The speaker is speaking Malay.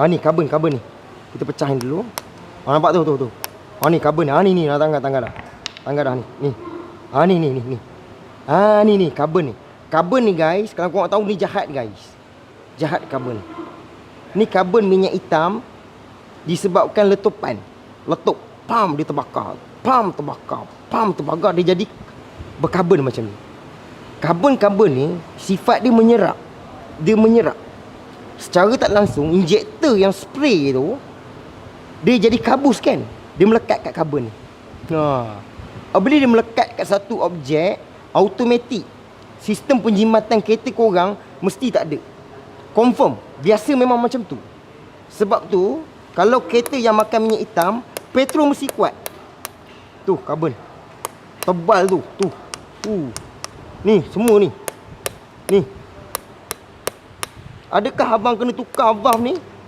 Ha ni karbon karbon ni. Kita pecahin dulu. Ha nampak tu tu tu. Ha ni karbon. Ha ni ni dah tanggal tanggal dah. Tanggal dah ni. Ni. Ha ni ni ni ni. Ha ni ni karbon ni. Karbon ni guys, kalau korang tahu ni jahat guys. Jahat karbon. Ni karbon minyak hitam disebabkan letupan. Letup, pam dia terbakar. Pam terbakar. Pam terbakar dia jadi berkarbon macam ni. Karbon-karbon ni sifat dia menyerap. Dia menyerap. Secara tak langsung injektor yang spray tu dia jadi kabus kan. Dia melekat kat karbon ni. Ha. Apabila dia melekat kat satu objek, automatik sistem penjimatan kereta korang mesti tak ada. Confirm. Biasa memang macam tu. Sebab tu, kalau kereta yang makan minyak hitam, petrol mesti kuat. Tu, karbon. Tebal tu. Tu. Tu. Ni, semua ni. Ni. Adakah abang kena tukar valve ni?